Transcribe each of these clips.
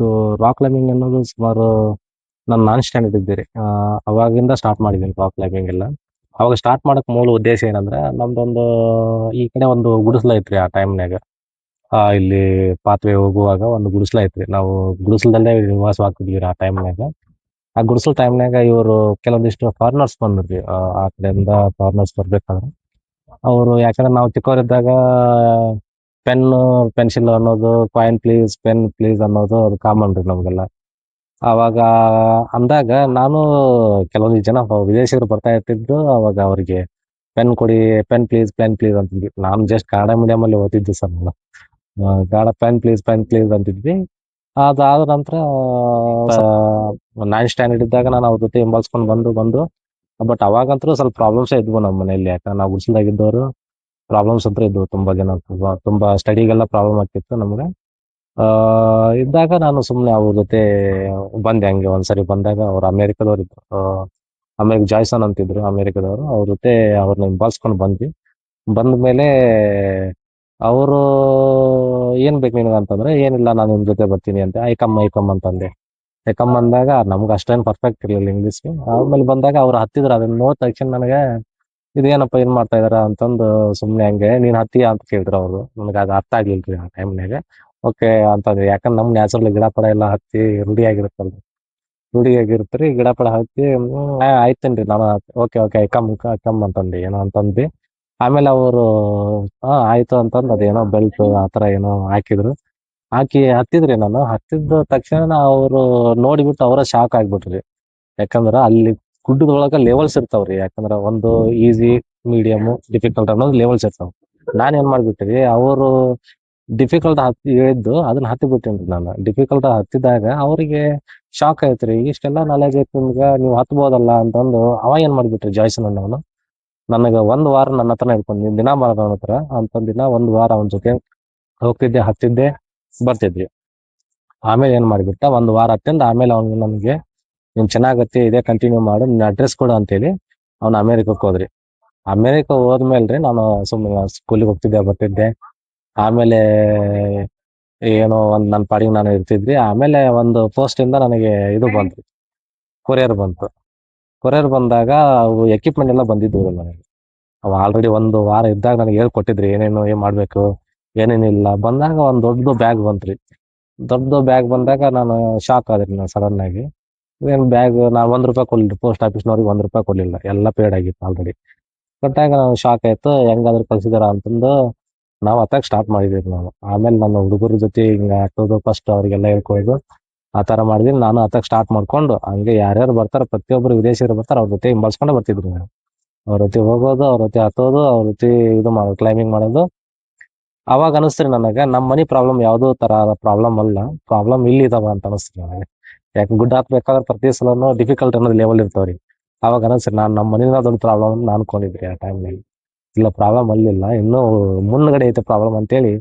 ಇದು rock climbing ಅನ್ನೋದು ಸುಮಾರು ನಾನು ನಾನ್ ಸ್ಟ್ಯಾಂಡರ್ಡ್ ಇದ್ದೀರಿ. ಆ, ಅವಾಗಿಂದ ಸ್ಟಾರ್ಟ್ ಮಾಡಿದ್ದೀನಿ ರಾಕ್ ಕ್ಲೈಂಬಿಂಗ್ ಎಲ್ಲ. ಅವಾಗ ಸ್ಟಾರ್ಟ್ ಮಾಡಕ್ ಮೂಲ ಉದ್ದೇಶ ಏನಂದ್ರೆ ನಮ್ದೊಂದು ಈ ಕಡೆ ಒಂದು ಗುಡಿಸ್ಲ ಐತ್ರಿ ಆ ಟೈಮ್ನಾಗ ಇಲ್ಲಿ ಪಾತ್ವೆ ಹೋಗುವಾಗ ಒಂದು ಗುಡಿಸ್ಲ ಐತ್ರಿ. ನಾವು ಗುಡಿಸ್ಲದಲ್ಲೇ ನಿವಾಸವಾಗ್ತಿದ್ವಿ ಆ ಟೈಮ್ನಾಗ ಆ ಗುಡಿಸಲ್ ಟೈಮ್ನಾಗ ಇವರು ಕೆಲವೊಂದಿಷ್ಟು ಫಾರಿನರ್ಸ್ ಬಂದಿದ್ವಿ. ಆ ಕಡೆಯಿಂದ ಫಾರಿನರ್ಸ್ ಬರ್ಬೇಕಾದ್ರೆ. ಅವರು ಯಾಕಂದ್ರೆ ನಾವು ಚಿಕ್ಕವರಿದ್ದಾಗ ಪೆನ್ ಪೆನ್ಸಿಲ್ ಅನ್ನೋದು ಕಾಯಿನ್ ಪ್ಲೀಸ್ ಪೆನ್ ಪ್ಲೀಸ್ ಅನ್ನೋದು ಅದು ಕಾಮನ್ ರೀ ನಮಗೆಲ್ಲ. ಅವಾಗ ಅಂದಾಗ ನಾನು ಕೆಲವೊಂದು ಜನ ವಿದೇಶಿಗರು ಬರ್ತಾ ಇರ್ತಿದ್ದು ಅವಾಗ ಅವರಿಗೆ ಪೆನ್ ಕೊಡಿ ಪೆನ್ ಪ್ಲೀಸ್ ಪೆನ್ ಪ್ಲೀಸ್ ಅಂತಿದ್ವಿ. ನಾನು ಜಸ್ಟ್ ಕನ್ನಡ ಮೀಡಿಯಂ ಅಲ್ಲಿ ಓದಿದ್ದು ಸರ್ ನಾನು. Kannada pen please pen please ಅಂತಿದ್ವಿ. ಅದಾದ ನಂತರ ನೈನ್ ಸ್ಟ್ಯಾಂಡರ್ಡ್ ಇದ್ದಾಗ ನಾನು ಅವ್ರ ಜೊತೆ ಹಿಂಬಾಲಿಸ್ಕೊಂಡು ಬಂದು ಬಂದು ಬಟ್ ಅವಾಗಂತೂ ಸ್ವಲ್ಪ ಪ್ರಾಬ್ಲಮ್ಸ್ ಇದ್ವು ನಮ್ಮ ಮನೆಯಲ್ಲಿ. ಯಾಕಂದ್ರೆ ನಾವು ಗುಡಿಸಲ್ದಾಗಿದ್ದವರು ಪ್ರಾಬ್ಲಮ್ಸ್ ಅಂತ ಇದ್ವು ತುಂಬಾ ಜನ ತುಂಬಾ ಸ್ಟಡಿಗೆಲ್ಲ ಪ್ರಾಬ್ಲಮ್ ಆಗ್ತಿತ್ತು ನಮ್ಗೆ. ಇದ್ದಾಗ ನಾನು ಸುಮ್ಮನೆ ಅವ್ರ ಜೊತೆ ಬಂದೆ ಹಂಗೆ ಒಂದ್ಸರಿ ಬಂದಾಗ ಅವ್ರು ಅಮೇರಿಕದವ್ರು ಇದ್ರು. ಅಮೇರಿಕ ಜಾಯ್ಸನ್ ಅಂತಿದ್ರು ಅಮೇರಿಕದವರು. ಅವ್ರ ಜೊತೆ ಅವ್ರನ್ನ ಹಿಂಬಾಲಿಸ್ಕೊಂಡು ಬಂದ್ವಿ. ಬಂದ್ಮೇಲೆ ಅವರು ಏನ್ ಬೇಕು ನಿನಗೆ ಅಂತಂದ್ರೆ, ಏನಿಲ್ಲ ನಾನು ನಿಮ್ ಜೊತೆ ಬರ್ತೀನಿ ಅಂತ. ಐಕಮ್ ಐಕಮ್ ಅಂತಂದೆ. ಐಕಮ್ ಅಂದಾಗ ನಮ್ಗೆ ಅಷ್ಟೇನು ಪರ್ಫೆಕ್ಟ್ ಇರಲಿಲ್ಲ ಇಂಗ್ಲೀಷ್ ಆಮೇಲೆ ಬಂದಾಗ ಅವ್ರು ಹತ್ತಿದ್ರು ಅದನ್ನ ನೋಡ್ ತಕ್ಷಣ ನನಗೆ ಇದೇನಪ್ಪ ಏನ್ ಮಾಡ್ತಾ ಇದಾರ ಅಂತಂದು ಸುಮ್ನೆ ಹಂಗೆ, ನೀನ್ ಹತ್ತಿ ಅಂತ ಕೇಳಿದ್ರು ಅವರು. ನನಗೆ ಅದು ಅರ್ಥ ಆಗ್ಲಿಲ್ರಿ ಆ ಟೈಮ್ನಾಗ ಓಕೆ ಅಂತಂದ್ರೆ. ಯಾಕಂದ್ರೆ ನಮ್ ನ್ಯಾಚುರಲ್ ಗಿಡ ಪಡ ಎಲ್ಲ ಹತ್ತಿ ರೂಢಿ ಆಗಿರುತ್ತಲ್ರಿ. ರೂಢಿ ಆಗಿರ್ತ್ರಿ, ಗಿಡ ಪಡ ಹತ್ತಿ ಆಯ್ತೇನ್ರಿ ನಾನು ಓಕೆ ಓಕೆ, ಕಮ್ ಕಮ್ ಅಂತಂದು ಏನೋ ಅಂತಂದು ಆಮೇಲೆ ಅವರು ಹಾ ಆಯ್ತು ಅಂತಂದು ಅದೇನೋ ಬೆಲ್ಟ್ ಆತರ ಏನೋ ಹಾಕಿದ್ರು. ಹಾಕಿ ಹತ್ತಿದ್ರಿ ನಾನು. ಹತ್ತಿದ ತಕ್ಷಣ ಅವರು ನೋಡಿಬಿಟ್ಟು ಅವರ ಶಾಕ್ ಆಗ್ಬಿಟ್ರಿ. ಯಾಕಂದ್ರ ಅಲ್ಲಿ ಗುಡ್ಡದೊಳಗ ಲೆವೆಲ್ಸ್ ಇರ್ತಾವ್ರಿ. ಯಾಕಂದ್ರ ಒಂದು ಈಸಿ ಮೀಡಿಯಮ್ ಡಿಫಿಕಲ್ಟ್ ಅನ್ನೋದು ಲೆವೆಲ್ಸ್ ಇರ್ತಾವ. ನಾನ್ ಏನ್ ಮಾಡ್ಬಿಟ್ರಿ ಅವರು ಡಿಫಿಕಲ್ಟ್ ಹತ್ತಿ ಹೇಳಿದ್ದು ಅದನ್ನ ಹತ್ತಿ ಬಿಟ್ಟೇನ್ರಿ ನಾನು. ಡಿಫಿಕಲ್ಟ್ ಹತ್ತಿದಾಗ ಅವರಿಗೆ ಶಾಕ್ ಆಯ್ತ್ರಿ. ಇಷ್ಟೆಲ್ಲ ನಾಲೆಜ್ ಐತಿ ನಿಮ್ಗ, ನೀವು ಹತ್ಬೋದಲ್ಲ ಅಂತಂದು ಅವ ಏನ್ ಮಾಡ್ಬಿಟ್ರಿ ಜಾಯ್ಸನ್ ಅನ್ನೋನು. ನನಗ ಒಂದ್ ವಾರ ನನ್ನ ಹತ್ರ ಇಟ್ಕೊಂಡು ದಿನ ಮಾಡೋಣ ಹತ್ರ ಅಂತಂದ್ ದಿನ ಒಂದ್ ವಾರ ಅವನ ಜೊತೆ ಹೋಗ್ತಿದ್ದೆ, ಹತ್ತಿದ್ದೆ, ಬರ್ತಿದ್ವಿ. ಆಮೇಲೆ ಏನ್ ಮಾಡ್ಬಿಟ್ಟ, ಒಂದ್ ವಾರ ಹತ್ತಿಂದ ಆಮೇಲೆ ಅವ್ನಿಗೆ ನನ್ಗೆ ನೀನ್ ಚೆನ್ನಾಗತ್ತೆ ಇದೇ ಕಂಟಿನ್ಯೂ ಮಾಡು, ನಿನ್ನ ಅಡ್ರೆಸ್ ಕೊಡು ಅಂತೇಳಿ ಅವ್ನು ಅಮೇರಿಕಕ್ಕೆ ಹೋದ್ರಿ. ಅಮೇರಿಕ ಹೋದ್ಮೇಲ್ರಿ ನಾನು ಸುಮ್ಮನೆ ಸ್ಕೂಲಿಗೆ ಹೋಗ್ತಿದ್ದೆ, ಬರ್ತಿದ್ದೆ. ಆಮೇಲೆ ಏನೋ ಒಂದ್ ನನ್ನ ಪಾಡಿಗೆ ನಾನು ಇರ್ತಿದ್ವಿ. ಆಮೇಲೆ ಒಂದು ಪೋಸ್ಟ್ ಇಂದ ನನಗೆ ಇದು ಬಂತು. ಕೊರಿಯರ್ ಬಂತು. ಕೊರಿಯರ್ ಬಂದಾಗ ಅವು ಎಕ್ವಿಪ್ಮೆಂಟ್ ಎಲ್ಲ ಬಂದಿದ್ದು ನನಗೆ. ಅವು ಆಲ್ರೆಡಿ ಒಂದು ವಾರ ಇದ್ದಾಗ ನನಗೆ ಹೇಳ್ಕೊಟ್ಟಿದ್ರಿ, ಏನೇನು, ಏನ್ ಮಾಡ್ಬೇಕು ಏನೇನಿಲ್ಲ ಬಂದಾಗ ಒಂದ್ ದೊಡ್ಡ ಬ್ಯಾಗ್ ಬಂತ್ರಿ. ದೊಡ್ಡ ಬ್ಯಾಗ್ ಬಂದಾಗ ನಾನು ಶಾಕ್ ಆದ್ರಿ ನಾನು ಸಡನ್ ಆಗಿ. ಏನ್ ಬ್ಯಾಗ್ ನಾ ಒಂದ್ ರೂಪಾಯಿ ಕೊಡ್ಲಿಲ್ಲ ಪೋಸ್ಟ್ ಆಫೀಸ್ನವ್ರಿಗೆ ಒಂದ್ ರೂಪಾಯಿ ಕೊಡ್ಲಿಲ್ಲ, ಎಲ್ಲ ಪೇಡ್ ಆಗಿತ್ತು ಆಲ್ರೆಡಿ ಕೊಟ್ಟಾಗ ನಾವು ಶಾಕ್ ಆಯ್ತು, ಹೆಂಗಾದ್ರೂ ಕಲ್ಸಿದಾರ ಅಂತಂದು ನಾವು ಅತ್ತಾಗ ಸ್ಟಾರ್ಟ್ ಮಾಡಿದ್ವಿ ನಾವು. ಆಮೇಲೆ ನನ್ನ ಹುಡುಗರ ಜೊತೆ ಹಿಂಗ ಹಾಕೋದು ಫಸ್ಟ್ ಅವ್ರಿಗೆಲ್ಲ ಹೇಳ್ಕೊಯ್ದು, ಆ ತರ ಮಾಡಿದ್ವಿ ನಾನು ಅತ್ತಾಗ ಸ್ಟಾರ್ಟ್ ಮಾಡ್ಕೊಂಡು ಹಂಗೆ ಯಾರ್ಯಾರು ಬರ್ತಾರ ಪ್ರತಿಯೊಬ್ಬರು ವಿದೇಶಿಯರು ಬರ್ತಾರ, ಅವ್ರ ಜೊತೆ ಹಿಂಬಾಲಿಸ್ಕೊಂಡು ಬರ್ತಿದ್ರು ನಾನು ಅವ್ರ ಜೊತೆ ಹೋಗೋದು, ಅವ್ರ ಜೊತೆ ಹತ್ತೋದು, ಅವ್ರ ಜೊತೆ ಇದು ಮಾಡೋದು ಕ್ಲೈಂಬಿಂಗ್ ಮಾಡೋದು ಅವಾಗ ಅನಿಸ್ತ್ರಿ ನನಗೆ ನಮ್ಮ ಮನಿ ಪ್ರಾಬ್ಲಮ್ ಯಾವುದೋ ತರ ಪ್ರಾಬ್ಲಮ್ ಅಲ್ಲ. ಪ್ರಾಬ್ಲಮ್ ಇಲ್ಲಿ ಇದಾವ ಅಂತ ಅನಿಸ್ತು ನನಗೆ. ಯಾಕೆ ಗುಡ್ ಹಾಕ್ಬೇಕಾದ್ರೆ ಪ್ರತಿ ಸಲನು ಡಿಫಿಕಲ್ಟ್ ಅನ್ನೋದು ಲೆವೆಲ್ ಇರ್ತಾವ್ರಿ ಅವಾಗ ಅನಿಸ್ರಿ ನಾನು ನಮ್ಮ ಮನಿನ ದೊಡ್ಡ ಪ್ರಾಬ್ಲಮ್ ಅಂತ ಅನ್ಕೊಂಡಿದ್ರಿ ಆ ಟೈಮ್ನಲ್ಲಿ ಇಲ್ಲ ಪ್ರಾಬ್ಲಮ್ ಅಲ್ಲಿಲ್ಲ. ಇನ್ನೂ ಮುನ್ಗಡೆ ಐತೆ ಪ್ರಾಬ್ಲಮ್ ಅಂತೇಳಿ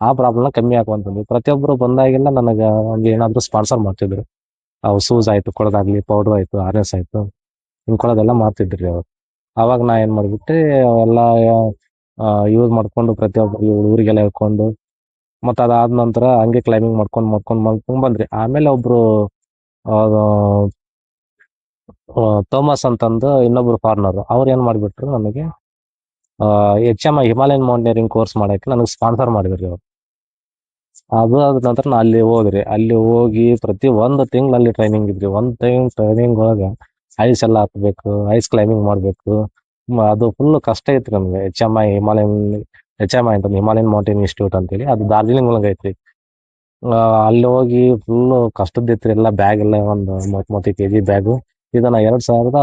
ಆ ಪ್ರಾಬ್ಲಮ್ ಕಮ್ಮಿ ಆಗುವಂತಂದ್ರು ಪ್ರತಿಯೊಬ್ಬರು ಬಂದಾಗೆಲ್ಲ ನನಗೆ ಒಂದು ಏನಾದ್ರು ಸ್ಪಾನ್ಸರ್ ಮಾಡ್ತಿದ್ರು. ಅವು ಶೂಸ್ ಆಯಿತು, ಕೊಡೋದಾಗ್ಲಿ ಪೌಡರ್ ಆಯಿತು ಹಿಂಗೆ ಆಯ್ತು ಕೊಡೋದೆಲ್ಲ ಮಾಡ್ತಿದ್ರಿ ಅವ್ರು. ಅವಾಗ ನಾ ಏನು ಮಾಡ್ಬಿಟ್ಟೆ, ಅವೆಲ್ಲ ಯೂಸ್ ಮಾಡ್ಕೊಂಡು ಪ್ರತಿಯೊಬ್ಬರು ಹುಡುಗರಿಗೆಲ್ಲ ಹೇಳ್ಕೊಂಡು, ಮತ್ತ ಅದಾದ ನಂತರ ಹಂಗೆ ಕ್ಲೈಂಬಿಂಗ್ ಮಾಡ್ಕೊಂಡು ಮಾಡ್ಕೊಂಡು ಮಾಡ್ಕೊಂಡ್ ಬಂದ್ರಿ. ಆಮೇಲೆ ಒಬ್ರು ಥೋಮಸ್ ಅಂತಂದು ಇನ್ನೊಬ್ರು ಫಾರ್ನರ್ ಅವ್ರು ಏನ್ ಮಾಡಿಬಿಟ್ರು ನನಗೆ H M Himalayan mountaineering course ಮಾಡಕ್ಕೆ ನನಗೆ ಸ್ಪಾನ್ಸರ್ ಮಾಡಿದ್ರಿ ಅವ್ರು ಅದು ಆದ ನಂತರ ನಾ ಅಲ್ಲಿ ಹೋದ್ರಿ. ಅಲ್ಲಿ ಹೋಗಿ ಪ್ರತಿ ಒಂದು ತಿಂಗಳಲ್ಲಿ ಟ್ರೈನಿಂಗ್ ಇದ್ರಿ ಒಂದ್ ಟೈಮ್ ಟ್ರೈನಿಂಗ್ ಒಳಗೆ ಐಸ್ ಎಲ್ಲ ಹಾಕ್ಬೇಕು ಐಸ್ ಕ್ಲೈಂಬಿಂಗ್ ಮಾಡ್ಬೇಕು. ಅದು ಫುಲ್ ಕಷ್ಟ ಐತ್ರಿ ನಮ್ಗೆ. H M I Himalayan H M I ಅಂತ ಹಿಮಾಲಯನ್ ಮೌಂಟೇನ್ ಇನ್ಸ್ಟಿಟ್ಯೂಟ್ ಅಂತೇಳಿ, ಅದು ದಾರ್ಜಿಲಿಂಗ್ ಒಳಗೆ ಐತ್ರಿ. ಅಲ್ಲಿ ಹೋಗಿ ಫುಲ್ ಕಷ್ಟದ ಐತ್ರಿ ಎಲ್ಲ ಬ್ಯಾಗ್ ಎಲ್ಲ ಒಂದು ಮೂವತ್ ಮೂವತ್ತು ಕೆ ಜಿ ಬ್ಯಾಗು ಇದನ್ನ ಎರಡ್ ಸಾವಿರದ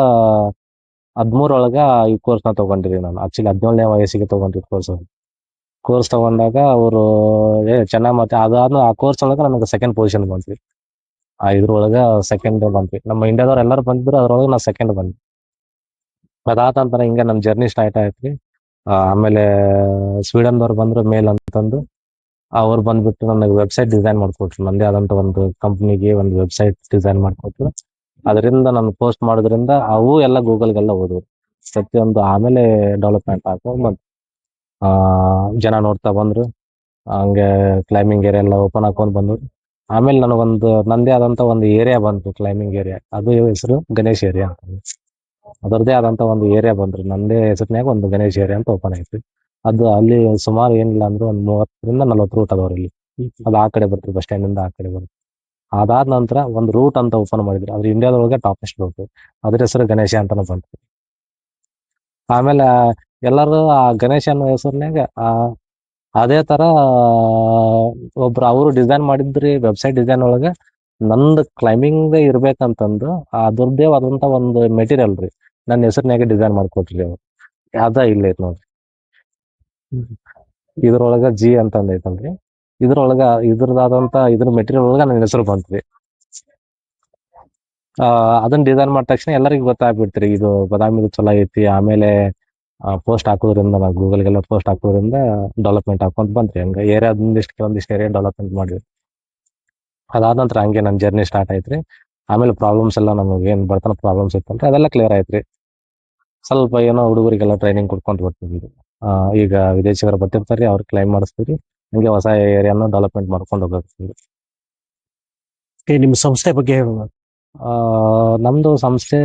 ಹದಿಮೂರೊಳಗ ಈ ಕೋರ್ಸ್ನ ತಗೊಂಡಿರಿ ನಾನು. ಆಕ್ಚುಲಿ ಹದಿನೇಳನೇ ವಯಸ್ಸಿಗೆ ತಗೊಂಡಿರಿ ಕೋರ್ಸ್ ಕೋರ್ಸ್ ತಗೊಂಡಾಗ ಅವರು, ಏ, ಚೆನ್ನಾಗ್ ಮತ್ತೆ ಅದಾದ ಆ ಕೋರ್ಸ್ ಒಳಗ ನನಗೆ ಸೆಕೆಂಡ್ ಪೊಸಿಷನ್ ಬಂತು ಆ ಇದ್ರೊಳಗ ಸೆಕೆಂಡ್ ಬಂತು ನಮ್ಮ ಇಂಡಿಯಾದವ್ರು ಎಲ್ಲರೂ ಬಂದಿದ್ರು, ಅದ್ರೊಳಗೆ ನಾ ಸೆಕೆಂಡ್ ಬಂದೆ. ಅದಾದ ನಂತರ ಹಿಂಗೆ ನಮ್ಮ ಜರ್ನಿ ಸ್ಟಾರ್ಟ್ ಆಯ್ತ್ರಿ. ಆಮೇಲೆ ಆಮೇಲೆ ಸ್ವೀಡನ್ದವ್ರು ಬಂದ್ರು ಮೇಲ್ ಅಂತಂದು. ಅವ್ರು ಬಂದ್ಬಿಟ್ಟು ನನಗೆ ವೆಬ್ಸೈಟ್ ಡಿಸೈನ್ ಮಾಡ್ಕೊಟ್ರು. ನಂದೇ ಆದಂತ ಒಂದು ಕಂಪ್ನಿಗೆ ಒಂದು ವೆಬ್ಸೈಟ್ ಡಿಸೈನ್ ಮಾಡ್ಕೊಟ್ರು. ಅದರಿಂದ ನಾನು ಪೋಸ್ಟ್ ಮಾಡೋದ್ರಿಂದ ಅವು ಎಲ್ಲ ಗೂಗಲ್ಗೆಲ್ಲ ಹೋದ್ವು. ಪ್ರತಿಯೊಂದು ಆಮೇಲೆ ಡೆವಲಪ್ಮೆಂಟ್ ಆಗ ಬಂತು. ಆ, ಜನ ನೋಡ್ತಾ ಬಂದ್ರು. ಹಂಗೆ ಕ್ಲೈಂಬಿಂಗ್ ಏರಿಯಾ ಎಲ್ಲ ಓಪನ್ ಹಾಕೊಂಡ್ ಬಂದ್ರು. ಆಮೇಲೆ ನನಗೊಂದು, ನಂದೇ ಆದಂತ ಒಂದು ಏರಿಯಾ ಬಂತು ಕ್ಲೈಂಬಿಂಗ್ ಏರಿಯಾ ಅದು ಹೆಸರು ಗಣೇಶ್ ಏರಿಯಾ ಅಂತ. ಅದರದೇ ಆದಂತ ಒಂದು ಏರಿಯಾ ಬಂದ್ರಿ. ನಂದೇ ಹೆಸರಿನಾಗ ಒಂದು ಗಣೇಶ್ ಏರಿಯಾ ಅಂತ ಓಪನ್ ಐತ್ರಿ ಅದು ಅಲ್ಲಿ ಸುಮಾರು ಏನಿಲ್ಲ ಅಂದ್ರೆ ಒಂದು ಮೂವತ್ತರಿಂದ ನಲವತ್ತು ರೂಟ್ ಅದಾವ್ರಿ ಇಲ್ಲಿ ಅದು ಆ ಕಡೆ ಬರ್ತೀರಿ ಬಸ್ ಸ್ಟ್ಯಾಂಡ್ ಇಂದ ಆ ಕಡೆ ಬರುತ್ತೆ ಅದಾದ ನಂತರ ಒಂದು ರೂಟ್ ಅಂತ ಓಪನ್ ಮಾಡಿದ್ರು. ಅದ್ರ ಇಂಡಿಯಾದೊಳಗೆ ಟಾಪೆಸ್ಟ್ ರೂಟ್ ಅದ್ರ ಹೆಸರು ಗಣೇಶ ಅಂತ ಬಂತು. ಆಮೇಲೆ ಎಲ್ಲರೂ ಆ ಗಣೇಶ ಅನ್ನೋ ಹೆಸರಿನಾಗ ಅದೇ ತರ, ಒಬ್ರು ಅವರು ಡಿಸೈನ್ ಮಾಡಿದ್ರಿ ವೆಬ್ಸೈಟ್ ಡಿಸೈನ್ ಒಳಗೆ ನಂದು ಕ್ಲೈಂಬಿಂಗ್ ಇರ್ಬೇಕಂತಂದು ಅದ್ರದ್ದೇ ಆದಂತ ಒಂದು ಮೆಟೀರಿಯಲ್ ರೀ. ನನ್ನ ಹೆಸರಿನಾಗೆ ಡಿಸೈನ್ ಮಾಡ್ಕೊಟ್ರಿ ಅವ್ರು ಅದ ಇಲ್ಲ ಐತ್ ನೋಡ್ರಿ. ಇದ್ರೊಳಗ ಜಿ ಅಂತ ಅಂದ್ ಐತಲ್ರಿ ಇದ್ರೊಳಗ ಇದ್ರದಾದಂತ ಇದ್ರ ಮೆಟೀರಿಯಲ್ ಒಳಗ ನನ್ನ ಹೆಸರು ಬಂತ್ರಿ. ಆ ಅದನ್ನ ಡಿಸೈನ್ ಮಾಡಿದ ತಕ್ಷಣ ಎಲ್ಲರಿಗೂ ಗೊತ್ತಾಗ್ಬಿಡ್ತ್ರಿ ಇದು ಬದಾಮಿದು ಚಲೋ ಐತಿ ಆಮೇಲೆ ಪೋಸ್ಟ್ ಹಾಕೋದ್ರಿಂದ ನಾವು ಗೂಗಲ್ಗೆಲ್ಲ ಪೋಸ್ಟ್ ಹಾಕೋದ್ರಿಂದ ಡೆವಲಪ್ಮೆಂಟ್ ಹಾಕೊಂತ ಬಂತ್ರಿ. ಹಂಗ ಏರಿಯಾದಿಂದ ಒಂದಿಷ್ಟು ಕೆಲವೊಂದಿಷ್ಟು ಏರಿಯಾ ಡೆವಲಪ್ಮೆಂಟ್ ಮಾಡಿದ್ವಿ. ಅದಾದ ನಂತರ ಹಂಗೆ ನನ್ನ ಜರ್ನಿ ಸ್ಟಾರ್ಟ್ ಆಯ್ತ್ರಿ. ಆಮೇಲೆ ಪ್ರಾಬ್ಲಮ್ಸ್ ಎಲ್ಲ ನಮಗೆ ಏನು ಬರ್ತಾನೆ ಪ್ರಾಬ್ಲಮ್ಸ್ ಇತ್ತಂದ್ರೆ ಅದೆಲ್ಲ ಕ್ಲಿಯರ್ ಆಯ್ತ್ರಿ. ಸ್ವಲ್ಪ ಏನೋ ಹುಡುಗರಿಗೆಲ್ಲ ಟ್ರೈನಿಂಗ್ ಕೊಡ್ಕೊಂತ ಬರ್ತಿದ್ವಿ. ಆ, ಈಗ ವಿದೇಶಿಗರು ಬರ್ತಿರ್ತಾರ್ರಿ ಅವ್ರಿಗೆ ಕ್ಲೈಮ್ ಮಾಡಿಸ್ತೀವಿ ಹಂಗೆ ಹೊಸ ಏರಿಯಾನ ಡೆವಲಪ್ಮೆಂಟ್ ಮಾಡ್ಕೊಂಡು ಹೋಗ್ತೀವಿ ಏ, ನಿಮ್ಮ ಸಂಸ್ಥೆ ಬಗ್ಗೆ ಹೇಳುವ ಆ ನಮ್ದು ಸಂಸ್ಥೆ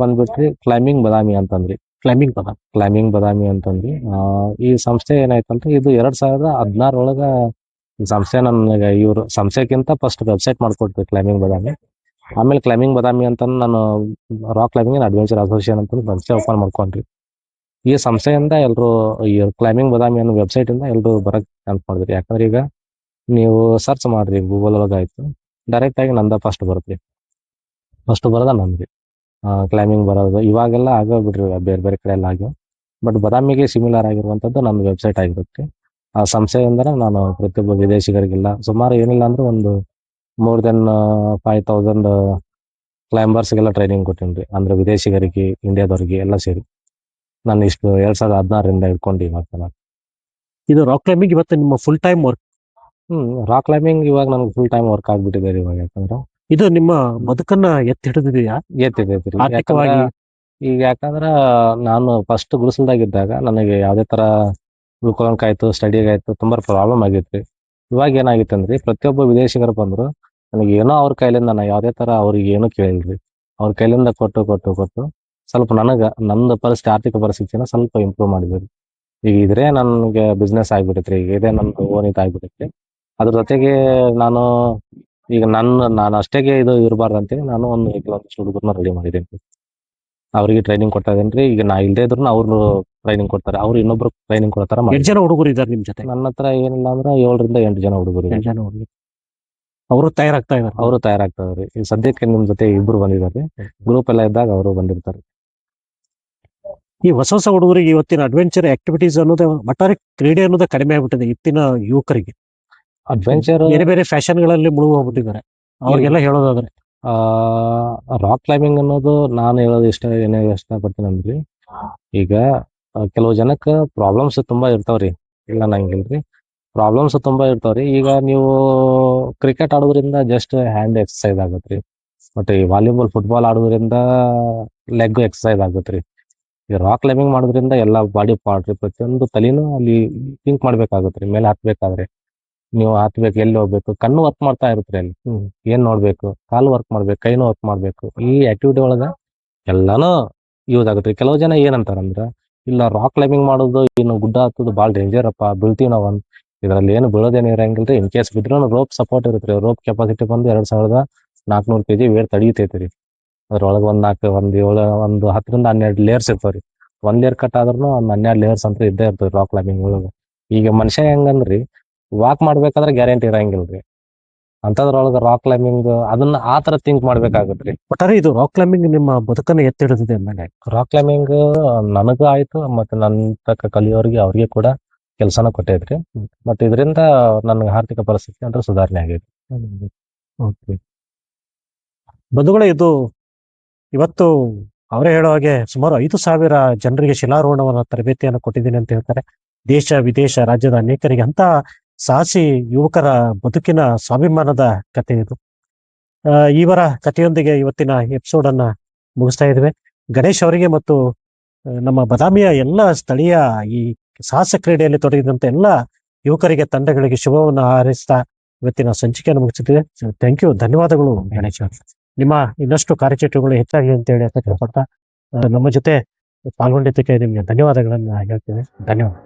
ಬಂದ್ಬಿಟ್ರಿ ಕ್ಲೈಂಬಿಂಗ್ ಬದಾಮಿ ಅಂತಂದ್ರಿ. ಕ್ಲೈಂಬಿಂಗ್ ಬದಾಮಿ. ಕ್ಲೈಂಬಿಂಗ್ ಬದಾಮಿ ಅಂತಂದ್ರಿ ಆ, ಈ ಸಂಸ್ಥೆ ಏನಾಯ್ತಂದ್ರೆ ಇದು ಎರಡ್ ಸಾವಿರದ ಹದಿನಾರೊಳಗ ಸಂಸ್ಥೆ ನನಗೆ ಇವರು ಸಂಸ್ಥೆಗಿಂತ ಫಸ್ಟ್ ವೆಬ್ಸೈಟ್ ಮಾಡ್ಕೊಟ್ರಿ ಕ್ಲೈಂಬಿಂಗ್ ಬದಾಮಿ. ಆಮೇಲೆ ಕ್ಲೈಂಬಿಂಗ್ ಬದಾಮಿ ಅಂತ ನಾನು rock climbing and adventure association ಅಂತ ಸಂಸ್ಥೆ ಓಪನ್ ಮಾಡ್ಕೊಂಡ್ರಿ. ಈ ಸಂಸ್ಥೆಯಿಂದ ಎಲ್ಲರೂ ಈ ಕ್ಲೈಂಬಿಂಗ್ ಬದಾಮಿ ಅನ್ನೋ ವೆಬ್ಸೈಟ್ ಇಂದ ಎಲ್ಲರೂ ಬರಕ್ ಹೆಲ್ಪ್ ಮಾಡಿದ್ರಿ. ಯಾಕಂದ್ರೆ ಈಗ ನೀವು ಸರ್ಚ್ ಮಾಡ್ರಿ ಗೂಗಲ್ ಒಳಗೆ ಆಯ್ತು. ಡೈರೆಕ್ಟ್ ಆಗಿ ನಂದ ಫಸ್ಟ್ ಬರುತ್ತೆ. ಫಸ್ಟ್ ಬರೋದ ನಂದ್ರಿ ಕ್ಲೈಂಬಿಂಗ್ ಬರೋದು. ಇವಾಗೆಲ್ಲ ಆಗೋ ಬಿಡ್ರಿ ಬೇರೆ ಬೇರೆ ಕಡೆ ಎಲ್ಲ ಆಗ್ಯಾವ ಬಟ್ ಬದಾಮಿಗೆ ಸಿಮಿಲರ್ ಆಗಿರುವಂತದ್ದು ನನ್ನ ವೆಬ್ಸೈಟ್ ಆಗಿರುತ್ತೆ. ಆ ಸಂಸ್ಥೆಯಿಂದ ನಾನು ಪ್ರತಿಯೊಬ್ಬ ವಿದೇಶಿಗರಿಗೆಲ್ಲ ಸುಮಾರು ಏನಿಲ್ಲ ಅಂದ್ರೆ ಒಂದು ಮೋರ್ ದೆನ್ ಫೈವ್ ತೌಸಂಡ್ ಕ್ಲೈಂಬರ್ಸ್ಗೆಲ್ಲ ಟ್ರೈನಿಂಗ್ ಕೊಟ್ಟೇನ್ರಿ ಅಂದ್ರೆ ವಿದೇಶಿಗರಿಗೆ ಇಂಡಿಯಾದವ್ರಿಗೆ ಎಲ್ಲ ಸೇರಿ. ನಾನು ಇಷ್ಟು ಎರಡ್ ಸಾವಿರದ ಹದಿನಾರರಿಂದ ಹಿಡ್ಕೊಂಡು ನಾನು ಇದು ರಾಕ್ ಕ್ಲೈಂಬಿಂಗ್ ಇವತ್ತು ನಿಮ್ಮ full time work hmm rock climbing ಇವಾಗ ನನಗೆ ಫುಲ್ ಟೈಮ್ ವರ್ಕ್ ಆಗ್ಬಿಟ್ಟಿದೆ ರೀ ಇವಾಗ ಯಾಕಂದ್ರೆ. ಇದು ನಿಮ್ಮ ಬದುಕನ್ನ ಎತ್ತಿ ಹಿಡಿದಿದೆಯಾ? ಎತ್ತಿದೆ ಆರ್ಥಿಕವಾಗಿ? ಈಗ ಯಾಕಂದ್ರ ನಾನು ಫಸ್ಟ್ ಗುಡಿಸಲ್ದಾಗಿದ್ದಾಗ ನನಗೆ ಯಾವುದೇ ತರ ಉಳ್ಕೊಳಕಾಯ್ತು ಸ್ಟಡಿಗಾಯ್ತು ತುಂಬಾ ಪ್ರಾಬ್ಲಮ್ ಆಗಿತ್ತು ಇವಾಗ ಏನಾಗಿತ್ತಂದ್ರೆ ಪ್ರತಿಯೊಬ್ಬ ವಿದೇಶಿಗರು ಬಂದ್ರು ನನಗೆ ಏನೋ ಅವ್ರ ಕೈಲಿಂದ ನಾ ಯಾವುದೇ ತರ ಅವ್ರಿಗೆ ಏನೂ ಕೇಳಿಲ್ರಿ ಅವ್ರ ಕೈಲಿಂದ ಕೊಟ್ಟು ಕೊಟ್ಟು ಕೊಟ್ಟು ಸ್ವಲ್ಪ ನನಗ ನಂದು ಪರಿಸ್ಥಿತಿ ಆರ್ಥಿಕ ಪರಿಸ್ಥಿತಿನ ಸ್ವಲ್ಪ ಇಂಪ್ರೂವ್ ಮಾಡಿದ್ರಿ. ಈಗ ಇದ್ರೆ ನನಗೆ ಬಿಸ್ನೆಸ್ ಆಗ್ಬಿಟ್ಟೈತ್ರಿ ಈಗ ಇದೇ ನನ್ನ ಓನ್ ಇದಾಗ್ಬಿಟ್ಟೈತ್ರಿ ಅದ್ರ ಜೊತೆಗೆ ನಾನು ಈಗ ನನ್ನ ನಾನು ಅಷ್ಟೇ ಇದು ಇರಬಾರ್ದು ಅಂತೇಳಿ ನಾನು ಒಂದು ಕೆಲವೊಂದಿಷ್ಟು ಹುಡುಗರನ್ನ ರೆಡಿ ಮಾಡಿದ್ದೀನಿ. ಅವರಿಗೆ ಟ್ರೈನಿಂಗ್ ಕೊಡ್ತಾ ರೀ. ಈಗ ನಾ ಇಲ್ಲದೆ ಇದ್ರು ಅವ್ರು ಟ್ರೈನಿಂಗ್ ಕೊಡ್ತಾರೆ. ಅವ್ರು ಇನ್ನೊಬ್ರು ಟ್ರೈನಿಂಗ್ ಕೊಡ್ತಾರ ಎಷ್ಟು ಜನ ಹುಡುಗರು ಇದ್ದಾರೆ ನಿಮ್ ಜೊತೆ? ನನ್ನ ಹತ್ರ ಏನಿಲ್ಲ ಅಂದ್ರೆ ಏಳರಿಂದ ಎಂಟು ಜನ ಹುಡುಗರು ಜನ ಹುಡುಗರು. ಅವರು ತಯಾರಾಗ್ತಾ ಇದಾರೆ ಅವರು ತಯಾರಾಗ್ತಾವ್ರಿ ಈಗ ಸದ್ಯಕ್ಕೆ ನಿಮ್ ಜೊತೆ ಇಬ್ರು ಬಂದಿದ್ದಾರೆ. ಗ್ರೂಪ್ ಎಲ್ಲ ಇದ್ದಾಗ ಅವರು ಬಂದಿರ್ತಾರೆ. ಈ ಹೊಸ ಹೊಸ ಹುಡುಗರಿಗೆ ಇವತ್ತಿನ ಅಡ್ವೆಂಚರ್ ಆಕ್ಟಿವಿಟೀಸ್ ಅನ್ನೋದೇ ಒಟ್ಟಾರೆ ಕ್ರೀಡೆ ಅನ್ನೋದೇ ಕಡಿಮೆ ಆಗ್ಬಿಟ್ಟಿದೆ ಇತ್ತಿನ ಯುವಕರಿಗೆ. ಅಡ್ವೆಂಚರ್ ಬೇರೆ ಬೇರೆ ಫ್ಯಾಷನ್ಗಳಲ್ಲಿ ಮುಳುಗು ಹೋಗ್ಬಿಟ್ಟಿದ್ದಾರೆ. ಅವ್ರಿಗೆಲ್ಲ ಹೇಳೋದಾದ್ರೆ. ಆ ರಾಕ್ ಕ್ಲೈಂಬಿಂಗ್ ಅನ್ನೋದು ನಾನು ಹೇಳೋದು ಇಷ್ಟ ಏನೇ ಇಷ್ಟಪಡ್ತೀನಿ ಅಂದ್ರಿ. ಈಗ ಕೆಲವು ಜನಕ್ಕೆ ಪ್ರಾಬ್ಲಮ್ಸ್ ತುಂಬಾ ಇರ್ತಾವ್ರಿ. ಇಲ್ಲ ನಂಗಿಲ್ರಿ ಪ್ರಾಬ್ಲಮ್ಸ್ ತುಂಬಾ ಇರ್ತಾವ್ರಿ. ಈಗ ನೀವು ಕ್ರಿಕೆಟ್ ಆಡೋದ್ರಿಂದ ಜಸ್ಟ್ ಹ್ಯಾಂಡ್ ಎಕ್ಸಸೈಸ್ ಆಗುತ್ತೆ ಬಟ್ ಈ ವಾಲಿಬಾಲ್ ಫುಟ್ಬಾಲ್ ಆಡೋದ್ರಿಂದ ಲೆಗ್ ಎಕ್ಸಸೈಸ್ ಆಗುತ್ತೆ ಈ ರಾಕ್ ಕ್ಲೈಂಬಿಂಗ್ ಮಾಡೋದ್ರಿಂದ ಎಲ್ಲಾ ಬಾಡಿ ಪಾರ್ಟ್ ರೀ, ಪ್ರತಿಯೊಂದು ತಲೆನೂ ಅಲ್ಲಿ ಥಿಂಕ್ ಮಾಡ್ಬೇಕಾಗತ್ರಿ, ಮೇಲೆ ಹತ್ಬೇಕಾದ್ರೆ ನೀವು ಹತ್ಬೇಕು ಎಲ್ಲಿ ಹೋಗ್ಬೇಕು, ಕಣ್ಣು ವರ್ಕ್ ಮಾಡ್ತಾ ಇರುತ್ತೆ ಅಲ್ಲಿ. ಏನ್ ನೋಡ್ಬೇಕು, ಕಾಲು ವರ್ಕ್ ಮಾಡ್ಬೇಕು, ಕೈನೂ ವರ್ಕ್ ಮಾಡ್ಬೇಕು. ಈ ಆಕ್ಟಿವಿಟಿ ಒಳಗ ಎಲ್ಲಾನು ಯೂಸ್ ಆಗುತ್ತೆ ಕೆಲವು ಜನ ಏನಂತಾರಂದ್ರ, ಇಲ್ಲ ರಾಕ್ ಕ್ಲೈಂಬಿಂಗ್ ಮಾಡೋದು, ಏನು ಗುಡ್ಡ ಹತ್ತೋದು ಭಾಳ ಡೇಂಜರ್ ಅಪ್ಪ, ಬೀಳ್ತೀವಿ ನಾವು ಇದ್ರಲ್ಲಿ ಏನು ಬೀಳೋದೇನು ರೀ ಇನ್ ಕೇಸ್ ಬಿದ್ರೂ ರೋಪ್ ಸಪೋರ್ಟ್ ಇರುತ್ತೆ ರೋಪ್ ಕೆಪಾಸಿಟಿ ಬಂದು ಎರಡ್ ಸಾವಿರದ ನಾಲ್ಕನೂರು ಕೆಜಿ ವೇಟ್ ತಡೀತೈತಿ ರೀ ಅದ್ರೊಳಗೆ ಒಂದ್ ನಾಲ್ಕು ಒಂದ್ ಏಳು ಒಂದು ಹತ್ತರಿಂದ ಹನ್ನೆರಡು ಲೇಯರ್ಸ್ ರೀ ಒಂದ್ ಲೇಯರ್ ಕಟ್ ಆದ್ರೂ ಒಂದ್ ಹನ್ನೆರಡು ಲೇಯರ್ಸ್ ಅಂತ ಇದ್ದೇ ಇರ್ತದೆ ರಾಕ್ ಕ್ಲೈಂಬಿಂಗ್ ಒಳಗ. ಈಗ ಮನುಷ್ಯ ಹೆಂಗಂದ್ರಿ ವಾಕ್ ಮಾಡ್ಬೇಕಾದ್ರೆ ಗ್ಯಾರಂಟಿ ಇರಂಗಿಲ್ಲ ರೀ ಅಂತದ್ರೊಳಗ ರಾಕ್ ಕ್ಲೈಂಬಿಂಗ್ ಅದನ್ನ ಆ ತರ ಥಿಂಕ್ ಮಾಡ್ಬೇಕಾಗತ್ರಿ. ಒಟ್ಟಾರೆ ಇದು ರಾಕ್ ಕ್ಲೈಂಬಿಂಗ್ ನಿಮ್ಮ ಬದುಕನ್ನ ಎತ್ತಿ ಹಿಡಿದಿದೆ ಅಂದಂಗೆ ರಾಕ್ ಕ್ಲೈಂಬಿಂಗ್ ನನಗೂ ಆಯ್ತು ಮತ್ತೆ ನನ್ನ ತಕ್ಕ ಕಲಿಯೋರಿಗೆ ಅವ್ರಿಗೆ ಕೂಡ ಕೆಲಸನ ಕೊಟ್ಟೈತ್ರಿ ಬಟ್ ಇದರಿಂದ ನನ್ನ ಆರ್ಥಿಕ ಪರಿಸ್ಥಿತಿ ಅಂದ್ರೆ ಸುಧಾರಣೆ ಆಗೈತಿ ಓಕೆ ಬಂಧುಗಳೇ, ಇದು ಇವತ್ತು ಅವರೇ ಹೇಳೋ ಹಾಗೆ ಸುಮಾರು ಐದು ಸಾವಿರ ಜನರಿಗೆ ಶಿಲಾರೋಹಣವನ್ನ ತರಬೇತಿಯನ್ನು ಕೊಟ್ಟಿದ್ದೀನಿ ಅಂತ ಹೇಳ್ತಾರೆ. ದೇಶ, ವಿದೇಶ, ರಾಜ್ಯದ ಅನೇಕರಿಗೆ ಅಂತ ಸಾಹಸಿ ಯುವಕರ ಬದುಕಿನ ಸ್ವಾಭಿಮಾನದ ಕಥೆ ಇದು. ಇವರ ಕಥೆಯೊಂದಿಗೆ ಇವತ್ತಿನ ಎಪಿಸೋಡ್ ಅನ್ನ ಮುಗಿಸ್ತಾ ಇದ್ವಿ ಗಣೇಶ್ ಅವರಿಗೆ ಮತ್ತು ನಮ್ಮ ಬದಾಮಿಯ ಎಲ್ಲ ಸ್ಥಳೀಯ ಈ ಸಾಹಸ ಕ್ರೀಡೆಯಲ್ಲಿ ತೊಡಗಿದಂತ ಎಲ್ಲ ಯುವಕರಿಗೆ, ತಂಡಗಳಿಗೆ ಶುಭವನ್ನು ಹಾರೈಸ್ತಾ ಇವತ್ತಿನ ಸಂಚಿಕೆಯನ್ನು ಮುಗಿಸುತ್ತಿದೆ ಥ್ಯಾಂಕ್ ಯು ಧನ್ಯವಾದಗಳು, ಗಣೇಶ್. ನಿಮ್ಮ ಇನ್ನಷ್ಟು ಕಾರ್ಯಚಟುವಗಳು ಹೆಚ್ಚಾಗಿ ಅಂತ ಹೇಳಿ ಅಂತ ಕೇಳ್ಕೊಳ್ತಾ ನಮ್ಮ ಜೊತೆ ಪಾಲ್ಗೊಂಡಿದ್ದಕ್ಕೆ ನಿಮಗೆ ಧನ್ಯವಾದಗಳನ್ನು ಹೇಳ್ತೇವೆ ಧನ್ಯವಾದ.